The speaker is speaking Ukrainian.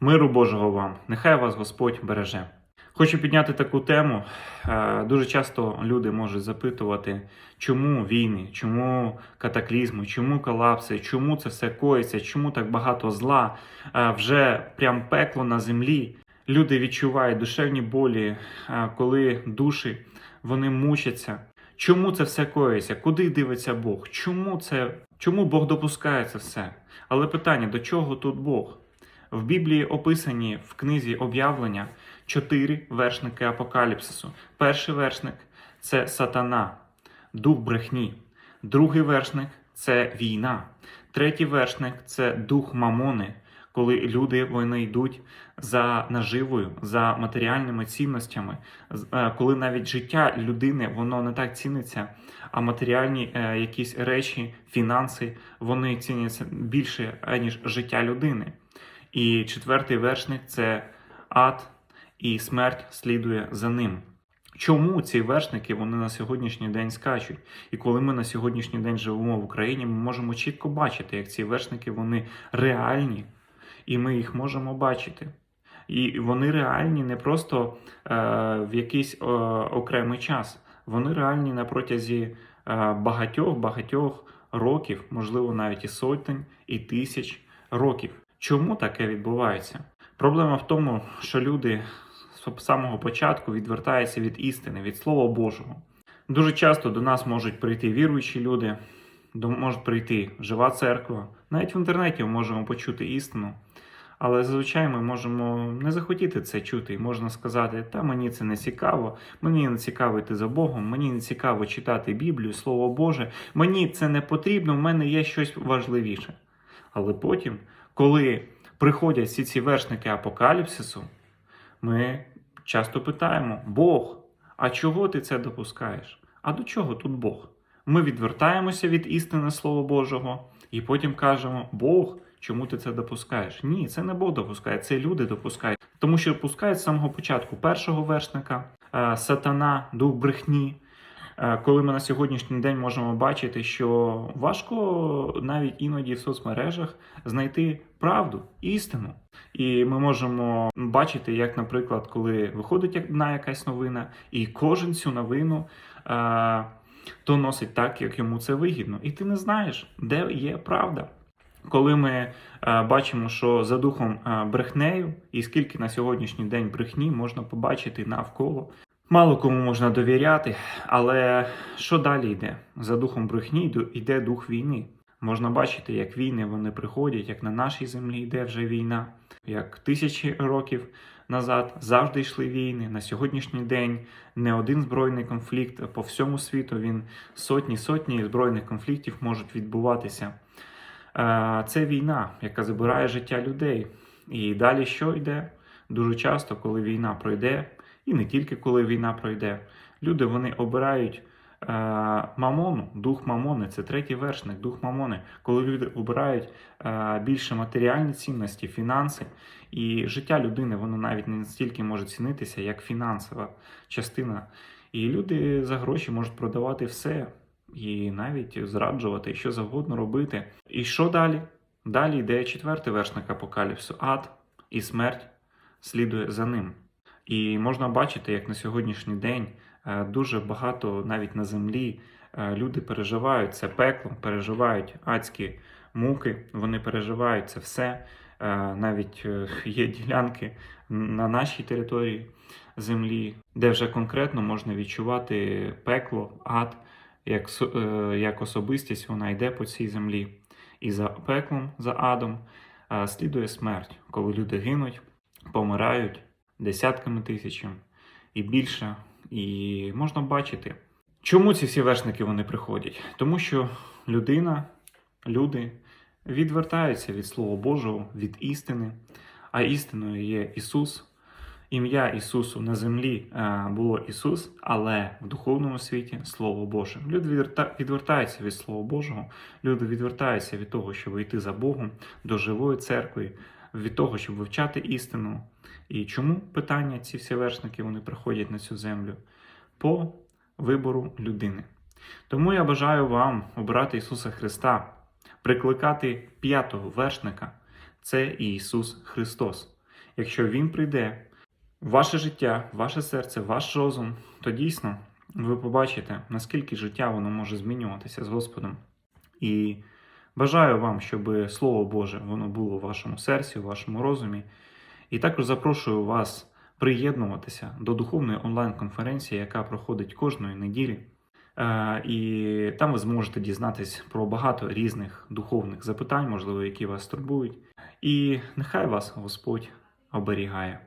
Миру Божого вам, нехай вас Господь береже. Хочу підняти таку тему. Е, Дуже часто люди можуть запитувати, чому війни, чому катаклізми, чому колапси, чому це все коїться, чому так багато зла, Е, вже прям пекло на землі. Люди відчувають душевні болі, е, коли душі вони мучаться. Чому це все коїться? Куди дивиться Бог? Чому це? Чому Бог допускає це все? Але питання: до чого тут Бог? В Біблії описані в книзі об'явлення чотири вершники апокаліпсису. Перший вершник це сатана, дух брехні. Другий вершник це війна. Третій вершник це дух мамони, коли люди вони йдуть за наживою, за матеріальними цінностями, е, коли навіть життя людини воно не так ціниться, а матеріальні е, якісь речі, фінанси вони ціняться більше аніж життя людини. І четвертий вершник це ад, і смерть слідує за ним. Чому ці вершники вони на сьогоднішній день скачуть? І коли ми на сьогоднішній день живемо в Україні, ми можемо чітко бачити, як ці вершники вони реальні, і ми їх можемо бачити. І вони реальні не просто е, в якийсь е, окремий час, вони реальні на протязі е, багатьох багатьох років, можливо, навіть і сотень, і тисяч років. Чому таке відбувається? Проблема в тому, що люди з самого початку відвертаються від істини, від Слова Божого. Дуже часто до нас можуть прийти віруючі люди, може прийти жива церква. Навіть в інтернеті ми можемо почути істину. Але зазвичай ми можемо не захотіти це чути, і можна сказати, та мені це не цікаво, мені не цікаво йти за Богом, мені не цікаво читати Біблію, Слово Боже, мені це не потрібно, в мене є щось важливіше. Але потім, коли приходять всі ці вершники апокаліпсису, ми часто питаємо: Бог, а чого ти це допускаєш? А до чого тут Бог? Ми відвертаємося від істини Слова Божого і потім кажемо: Бог, чому ти це допускаєш? Ні, це не Бог допускає, це люди допускають. Тому що допускають з самого початку першого вершника, е, сатана, дух брехні. Е, Коли ми на сьогоднішній день можемо бачити, що важко навіть іноді в соцмережах знайти правду, істину. І ми можемо бачити, як, наприклад, коли виходить одна якась новина, і кожен цю новину е, то носить так, як йому це вигідно. І ти не знаєш, де є правда. Коли ми е, бачимо, що за духом брехнею, і скільки на сьогоднішній день брехні можна побачити навколо. Мало кому можна довіряти, але що далі йде? За духом брехні йде дух війни. Можна бачити, як війни вони приходять, як на нашій землі йде вже війна, як тисячі років назад завжди йшли війни. На сьогоднішній день не один збройний конфлікт по всьому світу. Він сотні сотні збройних конфліктів можуть відбуватися. Е, Це війна, яка забирає життя людей. І далі що йде? Дуже часто, коли війна пройде, і не тільки коли війна пройде, люди вони обирають е, мамону, дух мамони, це третій вершник, дух мамони, коли люди обирають е, більше матеріальні цінності, фінанси, і життя людини воно навіть не настільки може цінитися, як фінансова частина. І люди за гроші можуть продавати все і навіть зраджувати, що завгодно робити. І що далі? Далі йде четвертий вершник апокаліпсу ад і смерть слідує за ним. І можна бачити, як на сьогоднішній день е, дуже багато навіть на землі е, люди переживають це пекло, переживають адські муки, вони переживають це все. Е, Навіть є ділянки на нашій території землі, де вже конкретно можна відчувати пекло, ад, як, як особистість вона йде по цій землі. І за пеклом, за адом слідує смерть, коли люди гинуть, помирають десятками тисячами і більше. І можна бачити, чому ці всі вершники вони приходять. Тому що людина, люди відвертаються від Слова Божого, від істини, а істиною є Ісус. Ім'я Ісусу на землі е, було Ісус, але в духовному світі Слово Боже. Люди відвертаються від Слова Божого, люди відвертаються від того, щоб йти за Богом до живої церкви, від того, щоб вивчати істину. І чому питання ці всі вершники вони приходять на цю землю? По вибору людини. Тому я бажаю вам обрати Ісуса Христа, прикликати п'ятого вершника це Ісус Христос. якщо він прийде в ваше життя, ваше серце, ваш розум, то дійсно ви побачите, наскільки життя воно може змінюватися з Господом. І бажаю вам, щоб Слово Боже воно було в вашому серці, в вашому розумі. І також запрошую вас приєднуватися до духовної онлайн-конференції, яка проходить кожної неділі. Е, І там ви зможете дізнатись про багато різних духовних запитань, можливо, які вас турбують. І нехай вас Господь оберігає.